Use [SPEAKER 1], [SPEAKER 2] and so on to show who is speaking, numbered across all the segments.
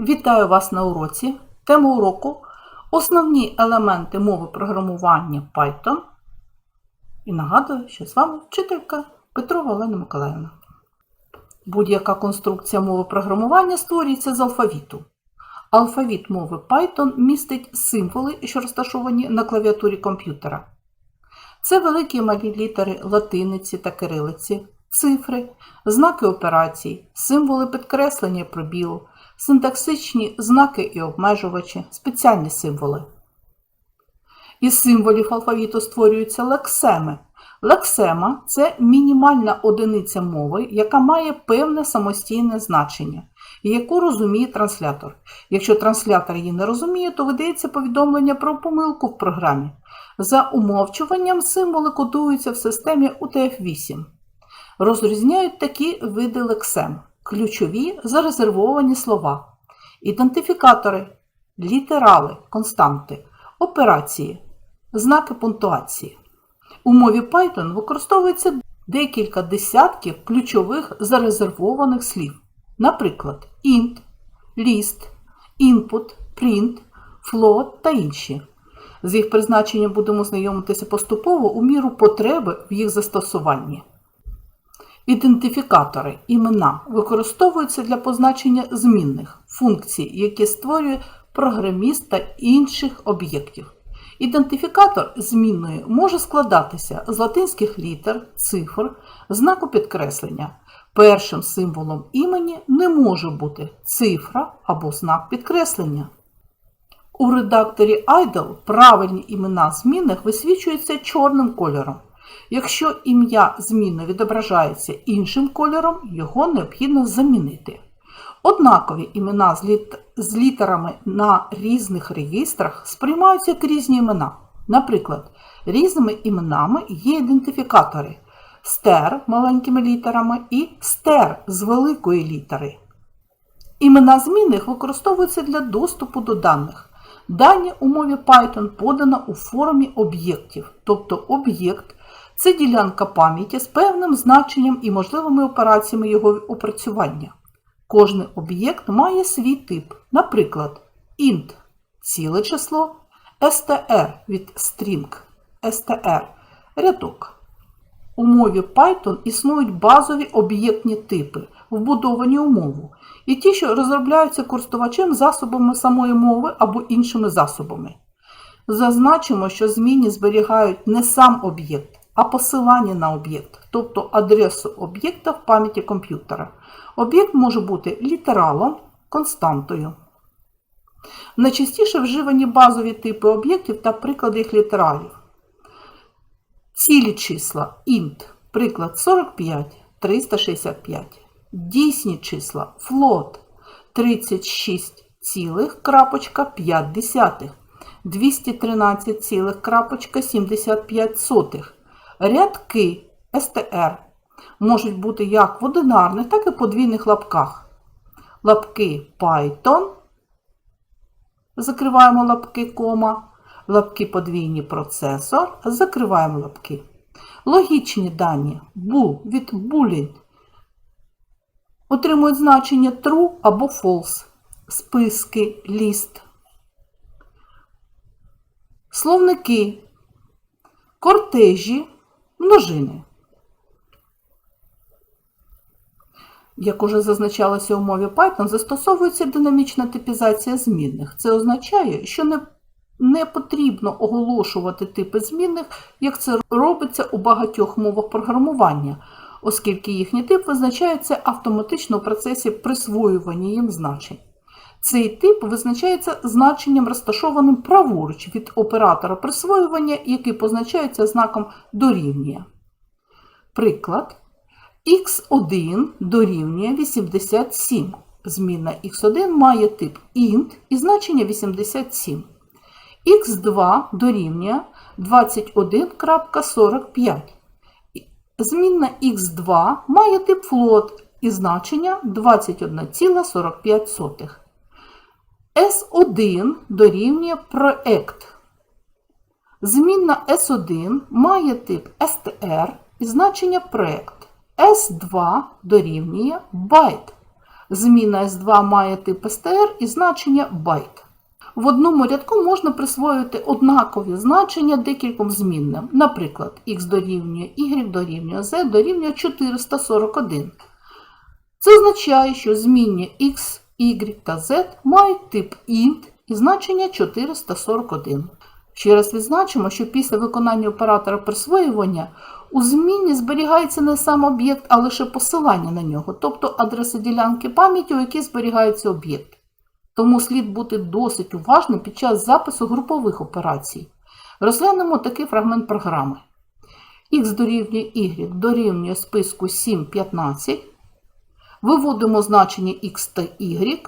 [SPEAKER 1] Вітаю вас на уроці. Тема уроку Основні елементи мови програмування Python. І нагадую, що з вами вчителька Петрова Олена Миколаївна. Будь-яка конструкція мови програмування створюється з алфавіту. Алфавіт мови Python містить символи, що розташовані на клавіатурі комп'ютера. Це великі і малі літери латиниці та кирилиці, цифри, знаки операцій, символи підкреслення пробілу, синтаксичні знаки і обмежувачі, спеціальні символи. Із символів алфавіту створюються лексеми. Лексема це мінімальна одиниця мови, яка має певне самостійне значення, яку розуміє транслятор. Якщо транслятор її не розуміє, то видається повідомлення про помилку в програмі. За умовчуванням символи кодуються в системі UTF-8. Розрізняють такі види лексем: ключові зарезервовані слова, ідентифікатори, літерали, константи, операції, знаки пунктуації. У мові Python використовується декілька десятків ключових зарезервованих слів, наприклад, int, list, input, print, float та інші. З їх призначенням будемо знайомитися поступово у міру потреби в їх застосуванні. Ідентифікатори імена використовуються для позначення змінних функцій, які створює програміст та інших об'єктів. Ідентифікатор змінної може складатися з латинських літер, цифр, знаку підкреслення. Першим символом імені не може бути цифра або знак підкреслення. У редакторі IDLE правильні імена змінних висвічуються чорним кольором. Якщо ім'я змінно відображається іншим кольором, його необхідно замінити. Однакові імена з, літ... з літерами на різних реєстрах сприймаються як різні імена. Наприклад, різними іменами є ідентифікатори стер маленькими літерами і стер з великої літери. Імена змінних використовуються для доступу до даних. Дані у мові Python подано у формі об'єктів, тобто об'єкт це ділянка пам'яті з певним значенням і можливими операціями його опрацювання. Кожний об'єкт має свій тип, наприклад, int ціле число, str від string, str рядок. У мові Python існують базові об'єктні типи, вбудовані у мову, і ті, що розробляються користувачем засобами самої мови або іншими засобами. Зазначимо, що змінні зберігають не сам об'єкт, а посилання на об'єкт, тобто адресу об'єкта в пам'яті комп'ютера. Об'єкт може бути літералом, константою. Найчастіше вживані базові типи об'єктів та приклади їх літералів. Цілі числа int, приклад 45, 365. Дійсні числа float 36,5 213,75. Рядки str можуть бути як в одинарних, так і подвійних лапках. Лапки Python, закриваємо лапки кома, лапки подвійні процесор, закриваємо лапки. Логічні дані bool від boolean отримують значення true або false, списки, list. Словники, кортежі, множини. Як уже зазначалося у мові Python, застосовується динамічна типізація змінних. Це означає, що не, не потрібно оголошувати типи змінних, як це робиться у багатьох мовах програмування, оскільки їхній тип визначається автоматично у процесі присвоювання їм значень. Цей тип визначається значенням, розташованим праворуч від оператора присвоювання, який позначається знаком дорівнює. Приклад. x1 дорівнює 87. Змінна x1 має тип int і значення 87. X2 дорівнює 21.45. Змінна x2 має тип float і значення 21,45. S1 дорівнює проект. Змінна S1 має тип str і значення проект. S2 дорівнює byte. Зміна S2 має тип str і значення byte. В одному рядку можна присвоїти однакові значення декільком змінним. Наприклад, x дорівнює y дорівнює z дорівнює 441. Це означає, що змінні x, y та z мають тип int і значення 441. Ще раз відзначимо, що після виконання оператора присвоювання у змінні зберігається не сам об'єкт, а лише посилання на нього, тобто адреса ділянки пам'яті, у якій зберігається об'єкт. Тому слід бути досить уважним під час запису групових операцій. Розглянемо такий фрагмент програми. Х дорівнює y дорівнює списку 7, 15. Виводимо значення x та y,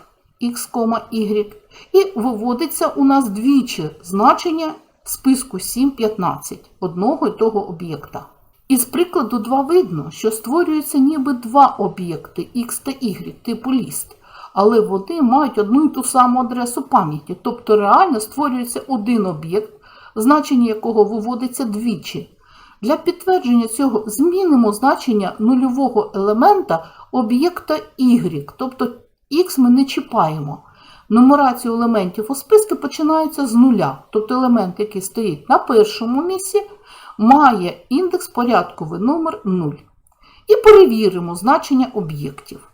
[SPEAKER 1] x, y, і виводиться у нас двічі значення списку 7, 15 одного і того об'єкта. Із прикладу 2 видно, що створюються ніби два об'єкти x та y типу ліст, але вони мають одну і ту саму адресу пам'яті, тобто реально створюється один об'єкт, значення якого виводиться двічі. Для підтвердження цього змінимо значення нульового елемента об'єкта y, тобто x ми не чіпаємо. Нумерація елементів у списку починається з нуля, тобто елемент, який стоїть на першому місці, має індекс порядковий номер 0. І перевіримо значення об'єктів.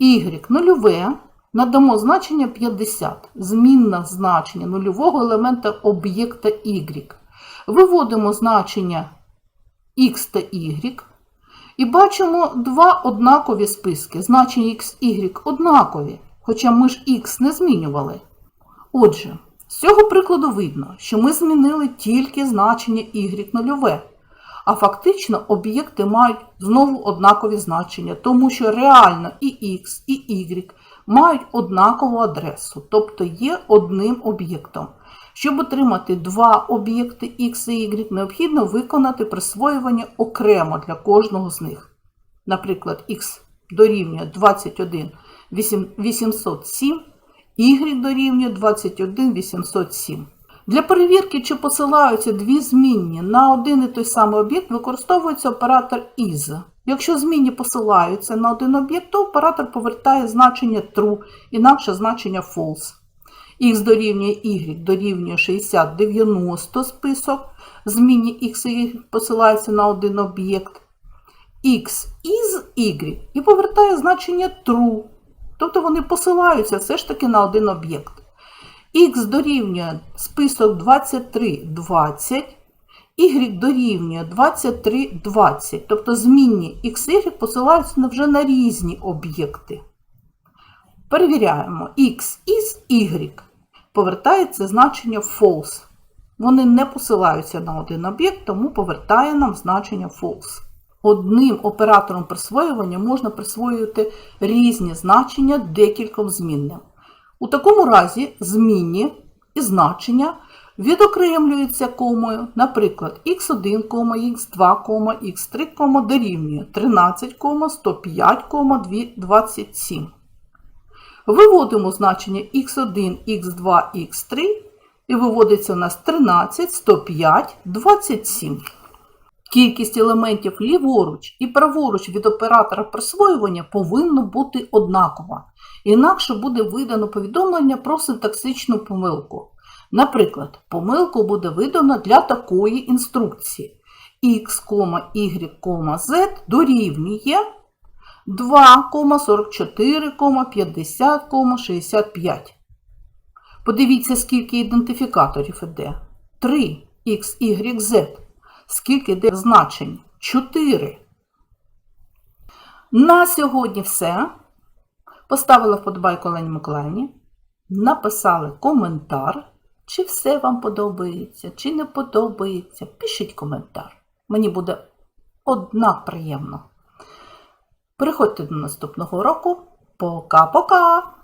[SPEAKER 1] Y нульове надамо значення 50, змінна значення нульового елемента об'єкта y. Виводимо значення x та y. І бачимо два однакові списки. Значення x, y однакові, хоча ми ж x не змінювали. Отже, з цього прикладу видно, що ми змінили тільки значення y нульове, а фактично об'єкти мають знову однакові значення, тому що реально і x, і y мають однакову адресу, тобто є одним об'єктом. Щоб отримати два об'єкти x і y, необхідно виконати присвоювання окремо для кожного з них. Наприклад, x дорівнює 21 807, y дорівнює 21 807. Для перевірки, чи посилаються дві змінні на один і той самий об'єкт, використовується оператор IS. Якщо змінні посилаються на один об'єкт, то оператор повертає значення true, інакше значення false. Х дорівнює y дорівнює 60, 90 список. Змінні x і y посилаються на один об'єкт. X із y і повертає значення true. Тобто вони посилаються все ж таки на один об'єкт. Х дорівнює список 23, 20, y дорівнює 23, 20. Тобто змінні x, y посилаються вже на різні об'єкти. Перевіряємо x із y. Повертається значення false. Вони не посилаються на один об'єкт, тому повертає нам значення false. Одним оператором присвоювання можна присвоювати різні значення декільком змінним. У такому разі змінні і значення відокремлюються комою, наприклад, x1, x2, x3 дорівнює 13, 105, 27. Виводимо значення x1, x2, x3 і виводиться у нас 13, 105, 27. Кількість елементів ліворуч і праворуч від оператора присвоювання повинна бути однакова. Інакше буде видано повідомлення про синтаксичну помилку. Наприклад, помилку буде видано для такої інструкції x, y, z дорівнює 2,44, 50, 65. Подивіться, скільки ідентифікаторів іде. 3 x, y, z. Скільки йде значень? 4. На сьогодні все. Поставили вподобайку Олені Миколаївні. Написали коментар. Чи все вам подобається, чи не подобається. Пишіть коментар. Мені буде однак приємно. Переходьте до наступного року. Пока-пока!